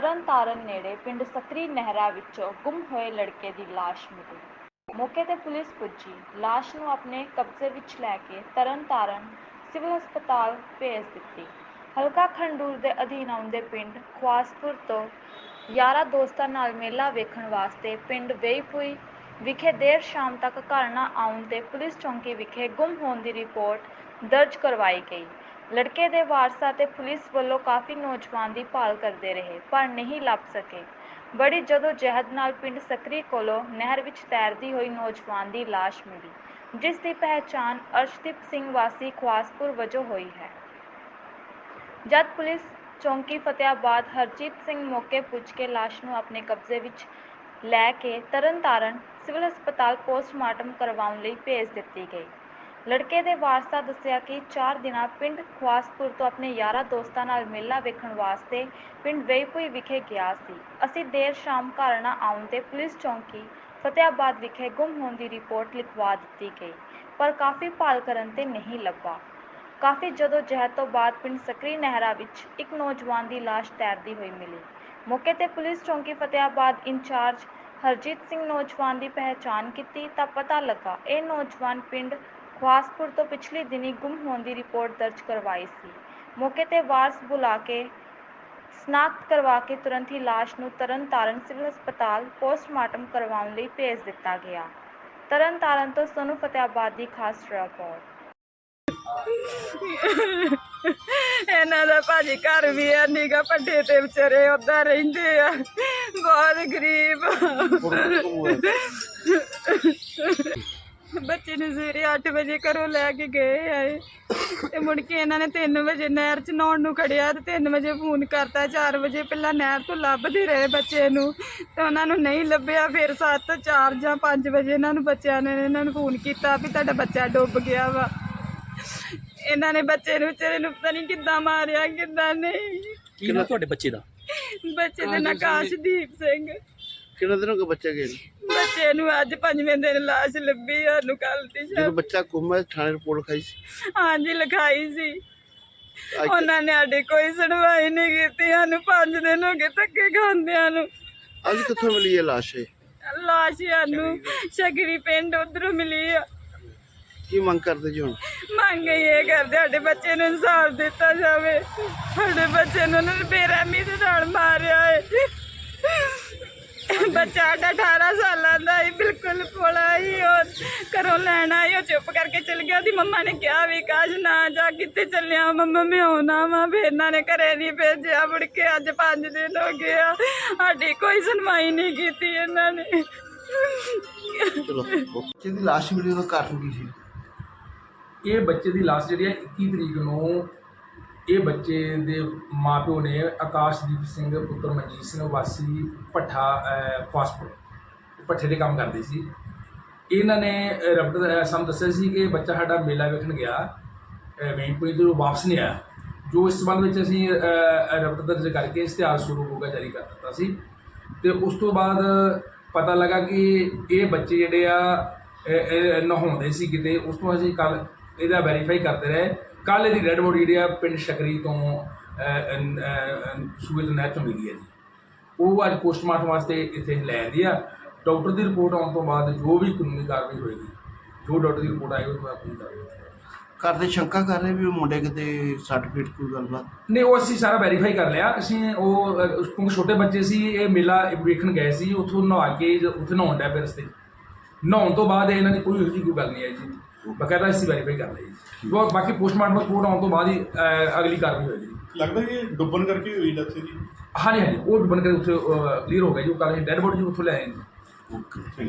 ਤਰਨਤਾਰਨ ਨੇੜੇ ਪਿੰਡ ਸਕਰੀ ਨਹਿਰਾ ਵਿੱਚੋਂ ਗੁੰਮ ਹੋਏ ਲੜਕੇ ਦੀ ਲਾਸ਼ ਮਿਲੀ। ਮੌਕੇ ਤੇ ਪੁਲਿਸ ਪੁੱਜੀ। ਲਾਸ਼ ਨੂੰ ਆਪਣੇ ਕਬਜ਼ੇ ਵਿੱਚ ਲੈ ਕੇ ਤਰਨਤਾਰਨ ਸਿਵਲ ਹਸਪਤਾਲ ਭੇਜ ਦਿੱਤੀ। ਹਲਕਾ ਖੰਡੂਰ ਦੇ ਅਧੀਨ ਆਉਂਦੇ ਪਿੰਡ ਖਵਾਸਪੁਰ ਤੋਂ ਯਾਰਾਂ ਦੋਸਤਾਂ ਨਾਲ ਮੇਲਾ ਵੇਖਣ ਵਾਸਤੇ ਪਿੰਡ ਵੇਈਪੁਈ ਵਿਖੇ ਦੇਰ ਸ਼ਾਮ ਤੱਕ ਘਰ ਨਾ ਆਉਣ ਤੇ ਪੁਲਿਸ ਚੌਂਕੀ ਵਿਖੇ ਗੁੰਮ ਹੋਣ ਦੀ ਰਿਪੋਰਟ ਦਰਜ ਕਰਵਾਈ ਗਈ। ਲੜਕੇ ਦੇ ਵਾਰਸਾਂ ਤੇ ਪੁਲਿਸ ਵੱਲੋਂ ਕਾਫੀ ਨੌਜਵਾਨ ਦੀ ਭਾਲ ਕਰਦੇ ਰਹੇ, ਪਰ ਨਹੀਂ ਲੱਭ ਸਕੇ। ਬੜੀ ਜਦੋਂ ਜਹਿਦ ਨਾਲ ਪਿੰਡ ਸਕਰੀ ਕੋਲੋਂ ਨਹਿਰ ਵਿੱਚ ਤੈਰਦੀ ਹੋਈ ਨੌਜਵਾਨ ਦੀ ਲਾਸ਼ ਮਿਲੀ, ਜਿਸ ਦੀ ਪਹਿਚਾਣ ਅਰਸ਼ਦੀਪ ਸਿੰਘ ਵਾਸੀ ਖਵਾਸਪੁਰ ਵਜੋਂ ਹੋਈ ਹੈ। ਜਦ ਪੁਲਿਸ ਚੌਂਕੀ ਫਤਿਆਬਾਦ ਹਰਜੀਤ ਸਿੰਘ ਮੌਕੇ ਪੁੱਜ ਕੇ ਲਾਸ਼ ਨੂੰ ਆਪਣੇ ਕਬਜ਼ੇ ਵਿੱਚ ਲੈ ਕੇ ਤਰਨਤਾਰਨ ਸਿਵਲ ਹਸਪਤਾਲ ਪੋਸਟਮਾਰਟਮ ਕਰਵਾਉਣ ਲਈ ਭੇਜ ਦਿੱਤੀ ਗਈ ਲੜਕੇ ਦੇ ਵਾਰਸਾਂ ਦੱਸਿਆ ਕਿ 4 ਦਿਨਾਂ ਪਿੰਡ ਖਵਾਸਪੁਰ ਤੋਂ ਆਪਣੇ ਯਾਰਾਂ ਦੋਸਤਾਂ ਨਾਲ ਮੇਲਾ ਵੇਖਣ ਵਾਸਤੇ ਪਿੰਡ ਵੇਈਪੁਈ ਵਿਖੇ ਗਿਆ ਸੀ। ਅਸੀਂ ਦੇਰ ਸ਼ਾਮ ਘਰ ਨਾ ਆਉਣ ਤੇ ਪੁਲਿਸ ਚੌਂਕੀ ਫਤਿਆਬਾਦ ਵਿਖੇ ਗੁੰਮ ਹੋਣ ਦੀ ਰਿਪੋਰਟ ਲਿਖਵਾ ਦਿੱਤੀ ਗਈ, ਪਰ ਕਾਫੀ ਭਾਲ ਕਰਨ ਤੇ ਨਹੀਂ ਲੱਭਾ। ਕਾਫੀ ਜਦੋਂ ਜਹਿਦ ਤੋਂ ਬਾਅਦ ਪਿੰਡ ਸਕਰੀ ਨਹਿਰਾ ਵਿੱਚ ਇੱਕ ਨੌਜਵਾਨ ਦੀ ਲਾਸ਼ ਤੈਰਦੀ ਹੋਈ ਮਿਲੀ। ਮੌਕੇ ਤੇ ਪੁਲਿਸ ਚੌਂਕੀ ਫਤਿਆਬਾਦ ਇੰਚਾਰਜ ਹਰਜੀਤ ਸਿੰਘ ਨੌਜਵਾਨ ਦੀ ਪਹਿਚਾਣ ਕੀਤੀ ਤਾਂ ਪਤਾ ਲੱਗਾ, ਇਹ ਨੌਜਵਾਨ ਪਿੰਡ ਖਵਾਸਪੁਰ ਤੋਂ ਪਿਛਲੇ ਦਿਨੀ ਗੁੰਮ ਹੋਣ ਦੀ ਰਿਪੋਰਟ ਦਰਜ ਕਰਵਾਈ ਸੀ। ਮੌਕੇ ਤੇ ਵਾਰਸ ਬੁਲਾ ਕੇ ਸਨਾਖਤ ਕਰਵਾ ਕੇ ਤੁਰੰਤ ਹੀ ਲਾਸ਼ ਨੂੰ ਤਰਨਤਾਰਨ ਸਿਵਲ ਹਸਪਤਾਲ ਪੋਸਟਮਾਰਟਮ ਕਰਵਾਉਣ ਲਈ ਭੇਜ ਦਿੱਤਾ ਗਿਆ। ਤਰਨਤਾਰਨ ਤੋਂ ਸੋਨੂੰ ਫਤਿਆਬਾਦ ਦੀ ਖਾਸ ਰਿਪੋਰਟ। ਇਹਨਾਂ ਦਾ ਭਾਜੀ ਘਰ ਵੀ ਹੈ ਨੀਗਾ ਪੱਠੇ ਤੇ ਵਿਚਾਰੇ ਉੱਦਾਂ ਰਹਿੰਦੇ ਆ। ਬਹੁਤ ਗਰੀਬ। ਨੂੰ ਸਵੇਰੇ 8 ਵਜੇ ਘਰੋਂ ਲੈ ਕੇ ਗਏ ਆਏ। ਤੇ ਮੁੜ ਕੇ ਇਹਨਾਂ ਨੇ 3 ਵਜੇ ਨਹਿਰ 'ਚ ਨਹਾਉਣ ਨੂੰ ਖੜਿਆ ਤੇ 3 ਵਜੇ ਫੋਨ ਕਰਤਾ 4 ਵਜੇ ਪਹਿਲਾਂ ਨਹਿਰ ਤੋਂ ਲੱਭਦੇ ਰਹੇ ਬੱਚੇ ਨੂੰ। ਤੇ ਉਹਨਾਂ ਨੂੰ ਨਹੀਂ ਲੱਭਿਆ ਫਿਰ 7 4 ਜਾਂ 5 ਵਜੇ ਇਹਨਾਂ ਨੂੰ ਬੱਚਿਆਂ ਨੇ ਇਹਨਾਂ ਨੂੰ ਫੋਨ ਕੀਤਾ ਵੀ ਤੁਹਾਡਾ ਬੱਚਾ ਡੁੱਬ ਗਿਆ ਵਾ। ਇਹਨਾਂ ਨੇ ਬੱਚੇ ਨੂੰ ਵਿਚਾਰੇ ਨੂੰ ਪਤਾ ਨਹੀਂ ਕਿੱਦਾਂ ਮਾਰਿਆ ਕਿੱਦਾਂ ਨਹੀਂ। ਕੀ ਨਾਮ ਤੁਹਾਡੇ ਬੱਚੇ ਦਾ? ਬੱਚੇ ਦੇ ਨਾਂ ਆਕਾਸ਼ਦੀਪ ਸਿੰਘ। ਕਿੰਨਾ ਦਿਨ ਹੋ ਬੱਚਾ ਗਏ ਨੂੰ? ਬੱਚੇ ਨੂੰ ਅੱਜ ਪੰਜਵੇਂ ਦਿਨ ਲਾਸ਼ ਲੱਭੀ ਸਾਨੂੰ ਕੱਲ ਦੀ ਜਦੋਂ ਸ਼ਾਮ ਬੱਚਾ ਗੁੰਮ ਹੈ ਥਾਣੇ ਰਿਪੋਰਟ ਖਾਈ ਸੀ? ਹਾਂਜੀ ਲਿਖਾਈ ਸੀ। ਅੱਜ ਉਹਨਾਂ ਨੇ ਸਾਡੀ ਕੋਈ ਸੁਣਵਾਈ ਨਹੀਂ ਕੀਤੀ ਸਾਨੂੰ ਪੰਜ ਦਿਨ ਹੋ ਗਏ ਧੱਕੇ ਖਾਂਦਿਆਂ ਨੂੰ। ਅੱਜ ਕਿੱਥੋਂ ਮਿਲੀ ਇਹ ਲਾਸ਼ ਇਹ? ਲਾਸ਼ ਸਾਨੂੰ ਸ਼ਗਰੀ ਪਿੰਡ ਉਧਰੋਂ ਮਿਲੀ ਆ। ਕੀ ਮੰਗ ਕਰਦੇ ਜੀ ਹੁਣ? ਮੰਗ ਇਹ ਕਰਦੇ ਸਾਡੇ ਬੱਚੇ ਨੂੰ ਇਨਸਾਫ ਦਿੱਤਾ ਜਾਵੇ। ਸਾਡੇ ਬੱਚੇ ਨੂੰ ਉਹਨਾਂ ਨੇ ਬੇਰਹਿਮੀ ਦੇ ਨਾਲ ਮਾਰਿਆ ਹੈ ਬੱਚਾ ਸਾਡਾ 18 ਸਾਲਾਂ ਦਾ ਹੀ ਬਿਲਕੁਲ ਭੋਲਾ ਹੀ ਉਹ ਘਰੋਂ ਲੈਣ ਆਈ ਉਹ ਚੁੱਪ ਕਰਕੇ ਚਲ ਗਿਆ। ਉਹਦੀ ਮੰਮਾ ਨੇ ਕਿਹਾ ਵੀ ਕਾਸ਼ ਨਾ ਜਾ ਕਿੱਥੇ ਚੱਲਿਆ। ਮੰਮਾ ਮੈਂ ਆਉਣਾ ਵਾ ਫਿਰ ਇਹਨਾਂ ਨੇ ਘਰੇ ਨਹੀਂ ਭੇਜਿਆ। ਮੁੜ ਕੇ ਅੱਜ 5 ਦਿਨ ਹੋ ਗਏ ਆ ਸਾਡੀ ਕੋਈ ਸੁਣਵਾਈ ਨਹੀਂ ਕੀਤੀ ਇਹਨਾਂ ਨੇ। ਚਲੋ। ਬੱਚੇ ਦੀ ਲਾਸ਼ ਮਿਲੀ ਉਹਦਾ ਕਾਰਨ ਕੀ ਸੀ? ਇਹ ਬੱਚੇ ਦੀ ਲਾਸ਼ ਜਿਹੜੀ ਹੈ 21 ਤਰੀਕ ਨੂੰ ਇਹ ਬੱਚੇ ਦੇ ਮਾਪਿਓ ਨੇ ਆਕਾਸ਼ਦੀਪ ਸਿੰਘ ਪੁੱਤਰ ਮਨਜੀਤ ਸਿੰਘ ਵਾਸੀ ਭੱਠਾ ਅਹ, ਭੱਠੇ ਦੇ ਕੰਮ ਕਰਦੇ ਸੀ। ਇਹਨਾਂ ਨੇ ਅਹ, ਸਾਨੂੰ ਦੱਸਿਆ ਸੀ ਕਿ ਬੱਚਾ ਸਾਡਾ ਮੇਲਾ ਵੇਖਣ ਗਿਆ। ਵੈਂਪੁਰੀ ਤੋਂ ਵਾਪਸ ਨਹੀਂ ਆਇਆ। ਜੋ ਇਸ ਸੰਬੰਧ ਵਿੱਚ ਅਸੀਂ ਰਬਤ ਦਰਜ ਕਰਕੇ ਇਸ਼ਤਿਹਾਰ ਸ਼ੁਰੂ ਹੋਗਾ ਜਾਰੀ ਕਰ ਦਿੱਤਾ ਸੀ। ਤੇ ਉਸ ਤੋਂ ਬਾਅਦ ਪਤਾ ਲੱਗਾ ਕਿ ਇਹ ਬੱਚੇ ਜਿਹੜੇ ਆ ਨਹਾਉਂਦੇ ਸੀ ਕਿਤੇ। ਉਸ ਤੋਂ ਅਸੀਂ ਕੱਲ ਇਹਦਾ ਵੈਰੀਫਾਈ ਕਰਦੇ ਰਹੇ। ਕੱਲ ਇਹਦੀ ਡੈਡ ਬੋਡੀ ਜਿਹੜੀ ਆ ਪਿੰਡ ਸ਼ਕਰੀ ਤੋਂ ਸੂਏ ਤੋਂ ਨਹਿਰ ਤੋਂ ਮਿਲੀ ਹੈ ਜੀ। ਉਹ ਅੱਜ ਪੋਸਟਮਾਰਟਮ ਵਾਸਤੇ ਇੱਥੇ ਲੈ ਆਂਦੀ ਆ। ਡਾਕਟਰ ਦੀ ਰਿਪੋਰਟ ਆਉਣ ਤੋਂ ਬਾਅਦ ਜੋ ਵੀ ਕਾਨੂੰਨੀ ਕਾਰਵਾਈ ਹੋਏਗੀ ਜੋ ਡਾਕਟਰ ਦੀ ਰਿਪੋਰਟ ਆਈ ਉਹ ਤੋਂ ਆਪਣੀ ਕਾਰਵਾਈ ਹੋਏਗੀ। ਘਰ ਦੇ ਸ਼ੰਕਾ ਕਰ ਰਹੇ ਵੀ ਉਹ ਮੁੰਡੇ ਕਿਤੇ ਸਰਟੀਫਿਕੇਟ ਕੋਈ ਗੱਲਬਾਤ? ਨਹੀਂ ਉਹ ਅਸੀਂ ਸਾਰਾ ਵੈਰੀਫਾਈ ਕਰ ਲਿਆ। ਅਸੀਂ ਉਹ ਕਿਉਂਕਿ ਛੋਟੇ ਬੱਚੇ ਸੀ ਇਹ ਮੇਲਾ ਵੇਖਣ ਗਏ ਸੀ ਉੱਥੋਂ ਨਹਾ ਕੇ ਉੱਥੇ ਨਹਾਉਣ ਡਿਆ ਪਏ ਰਸਤੇ। 'ਚ। ਨਹਾਉਣ ਤੋਂ ਬਾਅਦ ਇਹਨਾਂ ਦੀ ਕੋਈ ਇਹੋ ਜਿਹੀ ਕੋਈ ਗੱਲ ਨਹੀਂ ਆਈ ਜੀ। ਬਕਾਇਦਾ ਅਸੀਂ ਵੈਰੀਫਾਈ ਕਰ ਲਈ। ਜੀ ਉਹ ਬਾਕੀ ਪੋਸਟਮਾਰਟਮ ਰਿਪੋਰਟ ਆਉਣ ਤੋਂ ਬਾਅਦ ਹੀ ਅਹ, ਅਗਲੀ ਕਾਰਵਾਈ ਹੋਏਗੀ ਜੀ। ਲੱਗਦਾ ਕਿ ਇਹ ਡੁੱਬਣ ਕਰਕੇ ਹੋਈ ਡੈਥ ਦੀ ਹਾਂਜੀ ਹਾਂਜੀ। ਉਹ ਬਣ ਕੇ ਉੱਥੇ ਕਲੀਅਰ ਹੋ ਗਿਆ ਜੀ। ਉਹ ਕੱਲ੍ਹ ਡੈਡ ਬੋਡੀ ਉੱਥੋਂ ਲੈ ਆਏ ਜੀ। ਓਕੇ